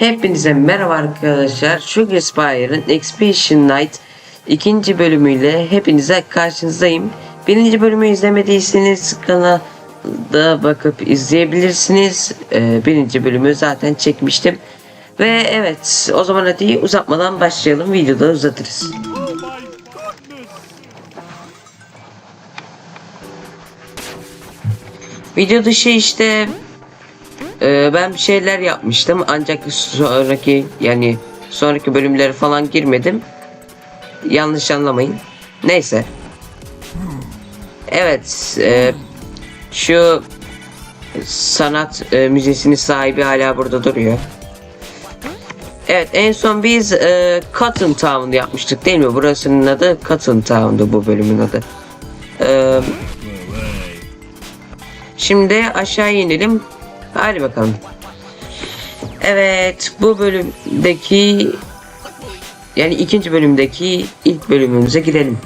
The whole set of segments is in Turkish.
Hepinize merhaba arkadaşlar. Sugar Spire'ın Expedition Night ikinci bölümüyle hepinize karşınızdayım. Birinci bölümü izlemediyseniz kanalda bakıp izleyebilirsiniz. Ee, birinci bölümü zaten çekmiştim. Ve evet o zaman hadi uzatmadan başlayalım. Videoda uzatırız. Video dışı işte e, ben bir şeyler yapmıştım ancak sonraki yani sonraki bölümlere falan girmedim. Yanlış anlamayın. Neyse. Evet. e, şu sanat e, müzesinin sahibi hala burada duruyor. Evet en son biz e, Cotton Town yapmıştık değil mi? Burasının adı Cotton Town'du bu bölümün adı. Eee Şimdi aşağı inelim. Hadi bakalım. Evet bu bölümdeki yani ikinci bölümdeki ilk bölümümüze gidelim.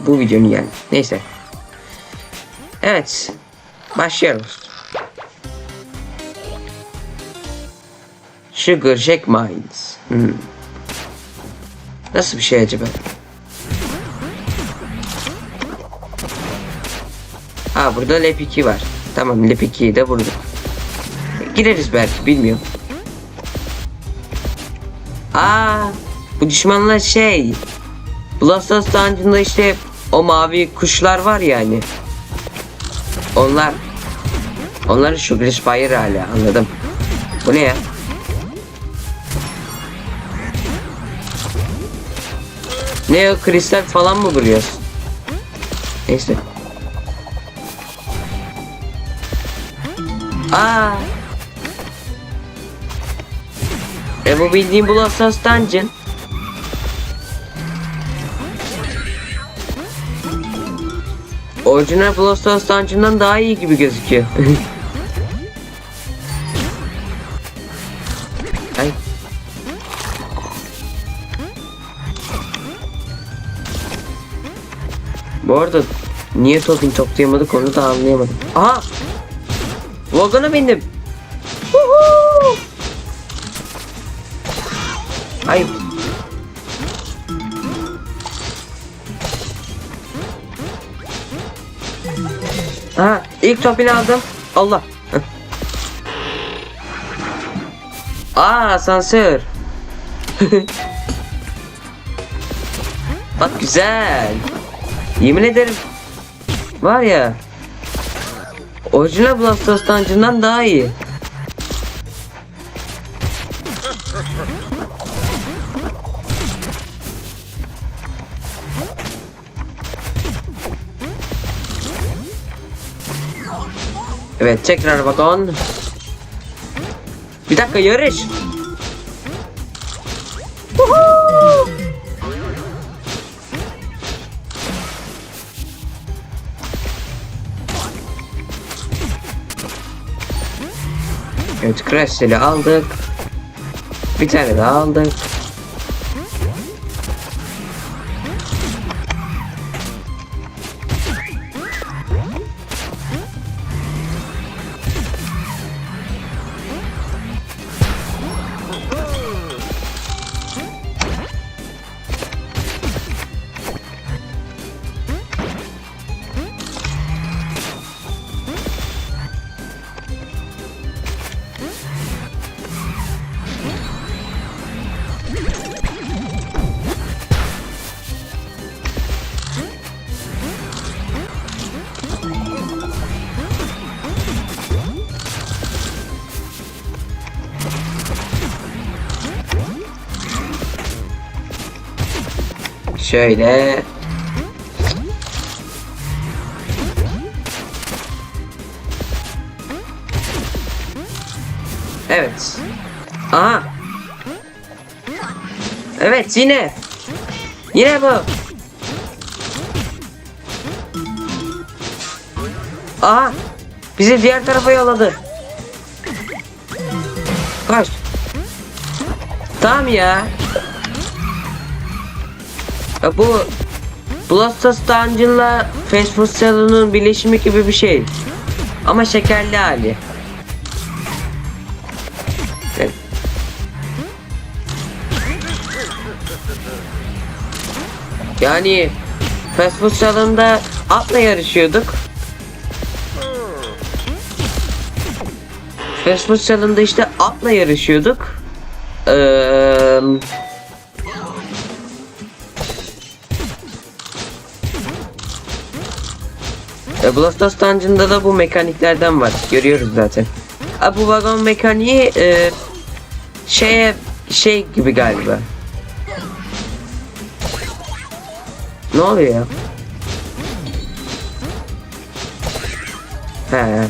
Bu videonun yani. Neyse. Evet. Başlıyoruz. Sugar Jack Mines. Hmm. Nasıl bir şey acaba? Ha burada Lep 2 var. Tamam Lep 2'yi de vurduk. Gireriz belki bilmiyorum. Aa, bu düşmanlar şey. Blastos Dungeon'da işte o mavi kuşlar var yani. Onlar Onlar Sugar Spire hala anladım. Bu ne ya? Ne o kristal falan mı vuruyorsun? Neyse. Aa. E bu bildiğin Blossos Dungeon. Orijinal Blossos Dungeon'dan daha iyi gibi gözüküyor. Ay. Bu arada niye token toplayamadık onu da anlayamadım. Aha! Vagona bindim. Ay. Ha, ilk topini aldım. Allah. Aa, asansör. Bak güzel. Yemin ederim. Var ya. Orijinal Blastos Dungeon'dan daha iyi. Evet tekrar vagon. Bir dakika yarış. Evet Crash'leri aldık. Bir tane daha aldık. Şöyle. Evet. Aha. Evet yine. Yine bu. Aha. Bizi diğer tarafa yolladı. Koş. Tamam ya. E, bu Bloodstas Dungeon'la Fast Food Salon'un birleşimi gibi bir şey. Ama şekerli hali. E, yani Fast Food Salon'da atla yarışıyorduk. Fast Food Salon'da işte atla yarışıyorduk. Eee... E, Blastos Dungeon'da da bu mekaniklerden var. Görüyoruz zaten. Ha, bu vagon mekaniği e, şeye şey gibi galiba. Ne oluyor? He.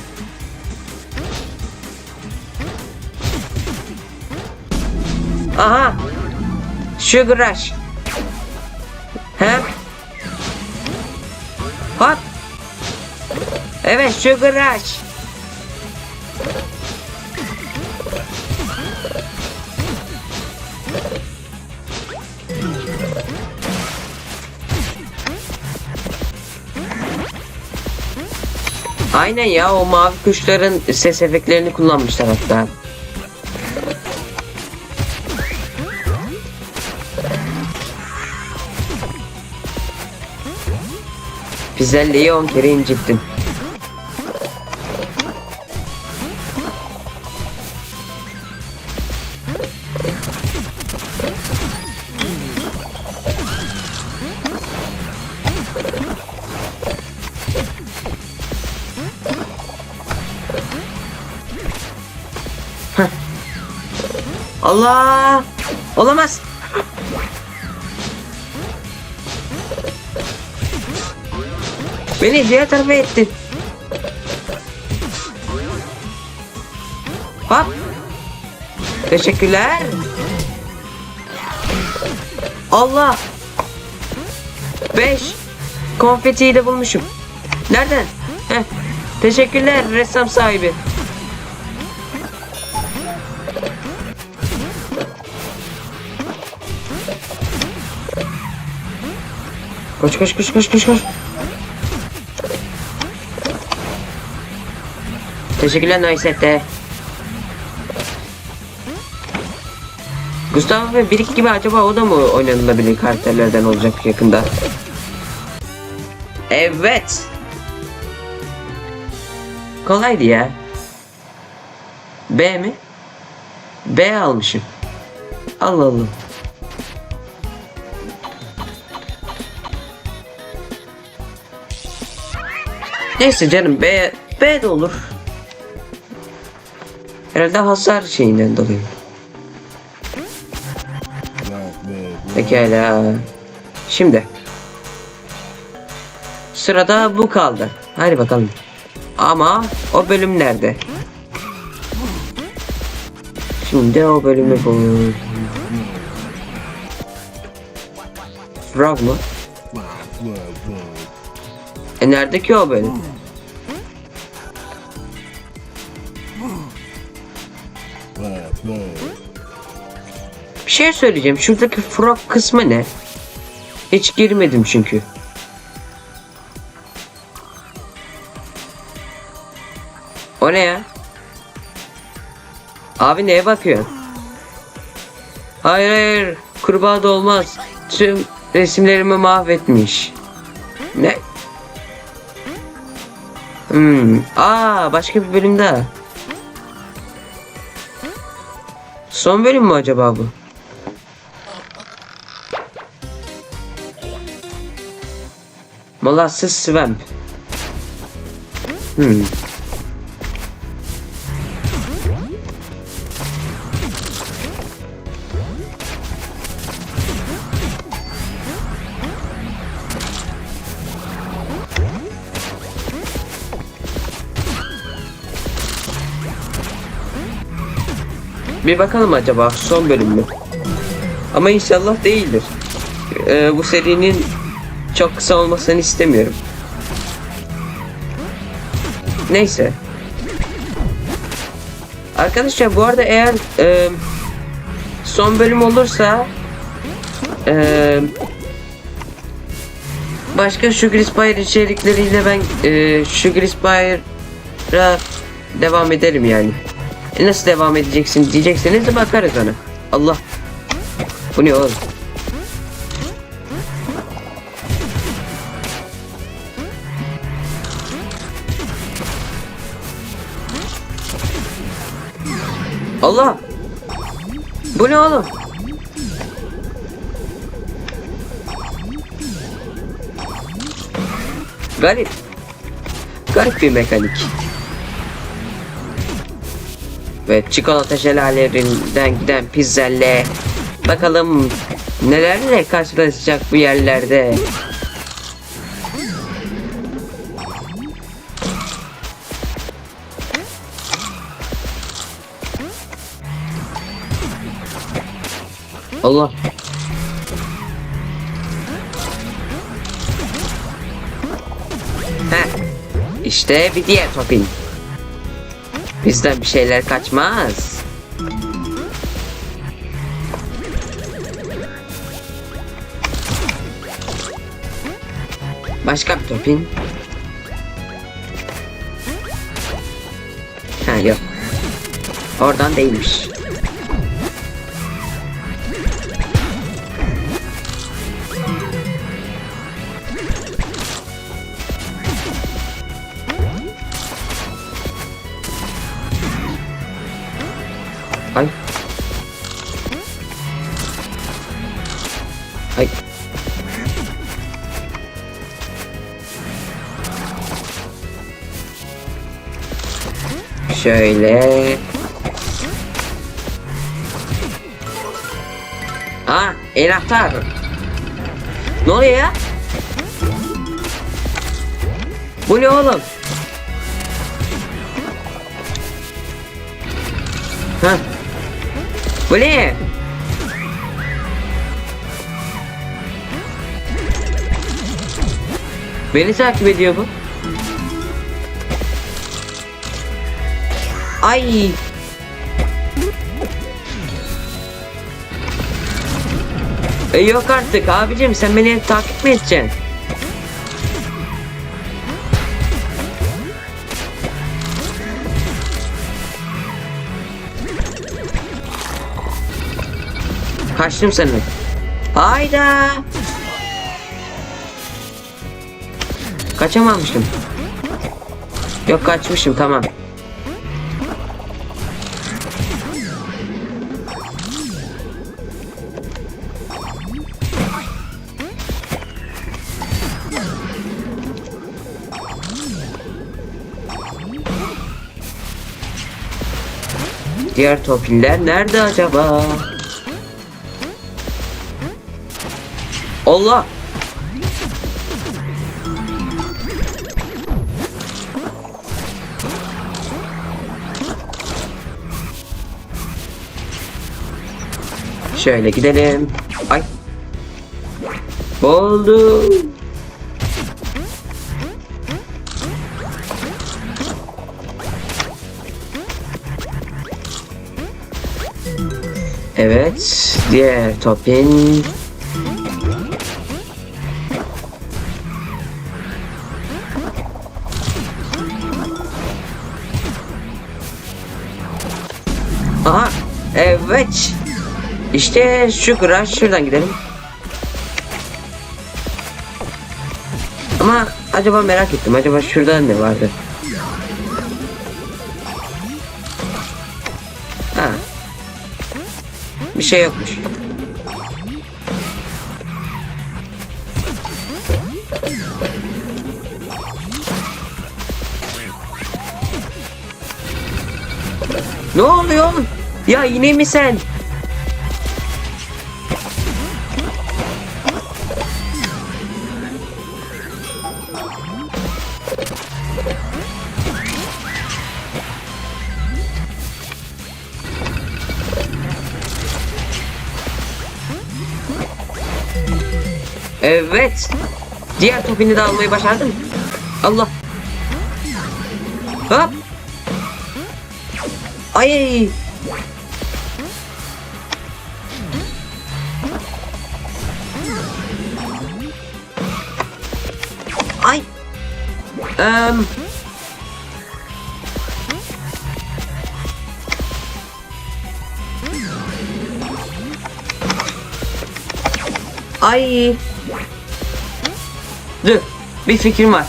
Aha. Sugar Rush. He? Evet Sugar Rush. Aynen ya o mavi kuşların ses efektlerini kullanmışlar hatta. Pizelliyi 10 kere incittim. Allah! Olamaz. Beni diğer tarafa etti. Hop. Teşekkürler. Allah. 5 konfetiyi de bulmuşum. Nereden? Heh. Teşekkürler ressam sahibi. Koş koş koş koş koş koş. Teşekkürler Noiset'te. Gustav ve Birik gibi acaba o da mı oynanılabilir karakterlerden olacak yakında? Evet. Kolaydı ya. B mi? B almışım. Allah Allah. Neyse canım B, B de olur. Herhalde hasar şeyinden dolayı. Pekala. Şimdi. Sırada bu kaldı. Hadi bakalım. Ama o bölüm nerede? Şimdi o bölümü bul. Frog mu? E nerede ki o bölüm? Şey söyleyeceğim. Şuradaki frog kısmı ne? Hiç girmedim çünkü. O ne ya? Abi neye bakıyorsun? Hayır hayır. Kurbağa da olmaz. Tüm resimlerimi mahvetmiş. Ne? Hmm. Aa başka bir bölüm daha. Son bölüm mü acaba bu? Molasses Swamp. Hmm. Bir bakalım acaba son bölüm mü? Ama inşallah değildir. Ee, bu serinin çok kısa olmasını istemiyorum. Neyse. Arkadaşlar bu arada eğer e, son bölüm olursa e, başka Sugar Spire içerikleriyle ben e, Sugar Spire'a devam ederim yani. E nasıl devam edeceksin diyecekseniz de bakarız ona. Allah. Bu ne oğlum? Allah! Bu ne oğlum? Garip. Garip bir mekanik. Ve çikolata şelalelerinden giden pizzelle bakalım nelerle karşılaşacak bu yerlerde. Allah. Heh. İşte bir diğer topin. Bizden bir şeyler kaçmaz. Başka bir topin. Ha yok. Oradan değilmiş. Şöyle. Aa, enahtar. Ne oluyor ya? Bu ne oğlum? Ha. Bu ne? Beni takip ediyor bu. Ay. E yok artık abicim sen beni takip mi edeceksin? Kaçtım senden. Hayda. Kaçamamıştım. Yok kaçmışım tamam. Diğer topiller nerede acaba? Allah! Şöyle gidelim. Ay. Oldu. Evet, diğer topin. Aha, evet. İşte şu garaj şuradan gidelim. Ama acaba merak ettim. Acaba şurada ne vardı? Bir şey yokmuş. Ne oluyor oğlum? Ya yine mi sen? Evet. Diğer topini de almayı başardım. Allah. Hop. Ay. Ay. Em. Ay. Dur. Bir fikrim var.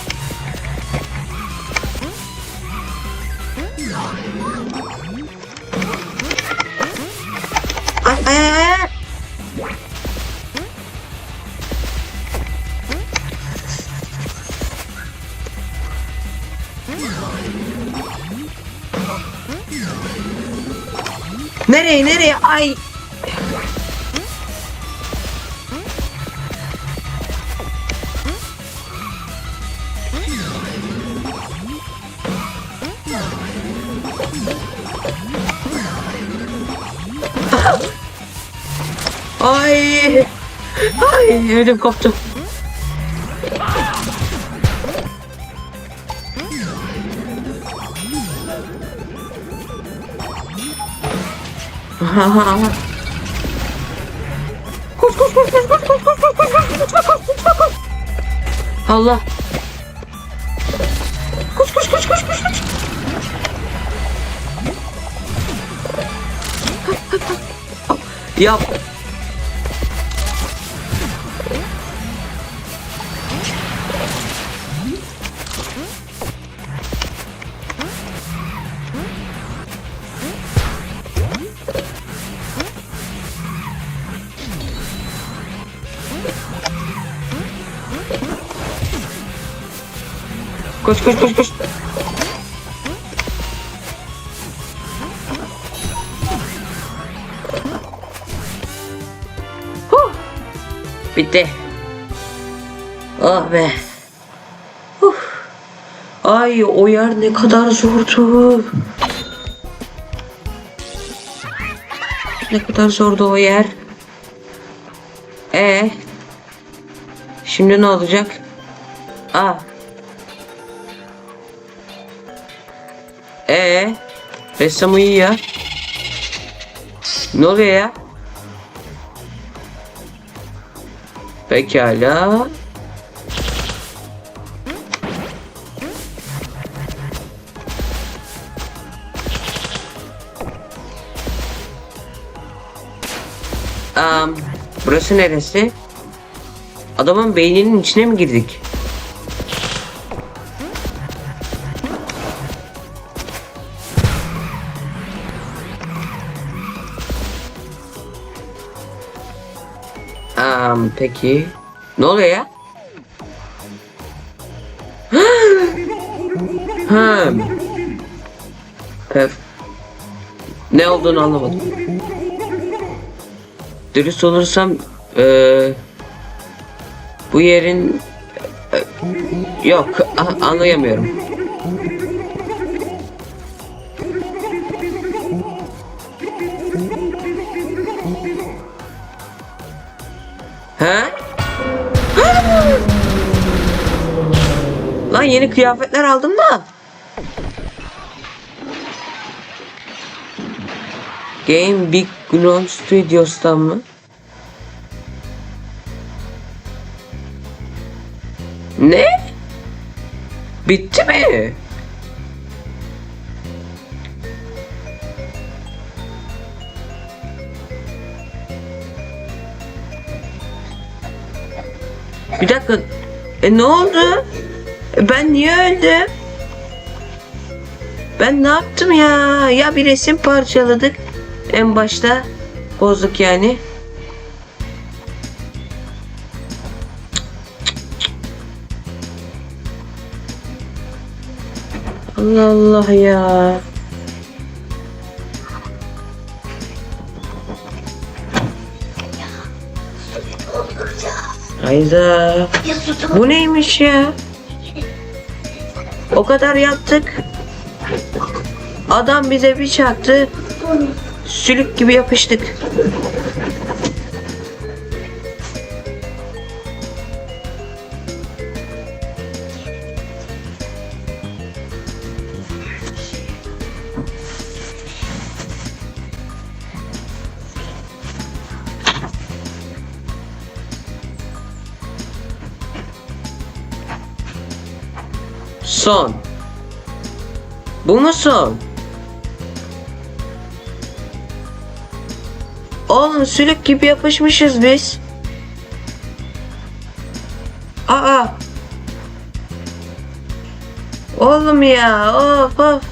Ay ay ay ay. Nereye nereye ay. Ödüm koptu. Koş koş koş koş koş koş koş koş koş koş koş koş koş Allah. Koş koş koş koş koş koş. Yap. Koş koş koş koş. Huh. Bitti. Oh be. Huh. Ay o yer ne kadar zordu. Ne kadar zordu o yer. E Şimdi ne olacak? Aa. E Ressam uyuyor. Ne oluyor ya? Pekala. Am, burası neresi? Adamın beyninin içine mi girdik? Peki. Ne oluyor ya? ha. Pef. Ne olduğunu anlamadım. Dürüst olursam eee bu yerin e, yok anlayamıyorum. Yeni kıyafetler aldım da. Game Big Gnome Studios'tan mı? Ne? Bitti mi? Bir dakika. E ne oldu? Ben niye öldüm? Ben ne yaptım ya? Ya bir resim parçaladık en başta. Bozduk yani. Allah Allah ya. Hayda. Bu neymiş ya? O kadar yaptık. Adam bize bir çaktı. Sülük gibi yapıştık. Son. Bu mu son? Oğlum sülük gibi yapışmışız biz. Aa. Oğlum ya of of.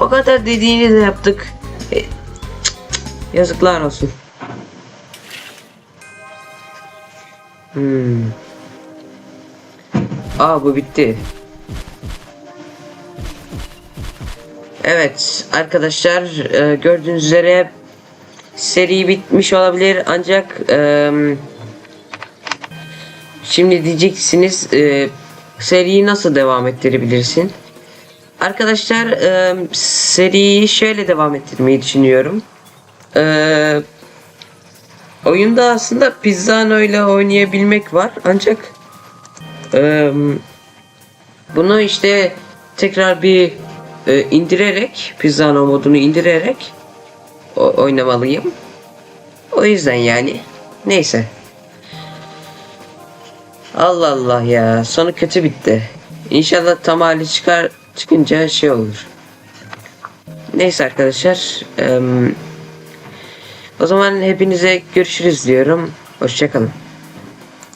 O kadar dediğini de yaptık. E, Yazıklar olsun. Hmm. Aa bu bitti. Evet arkadaşlar e, gördüğünüz üzere seri bitmiş olabilir ancak e, şimdi diyeceksiniz e, seriyi nasıl devam ettirebilirsin? Arkadaşlar e, seriyi şöyle devam ettirmeyi düşünüyorum. E, oyunda aslında Pizzano ile oynayabilmek var ancak e, bunu işte tekrar bir e, indirerek Pizzano modunu indirerek oynamalıyım. O yüzden yani. Neyse. Allah Allah ya. Sonu kötü bitti. İnşallah tam hali çıkar çıkınca şey olur. Neyse arkadaşlar. em, o zaman hepinize görüşürüz diyorum. Hoşçakalın.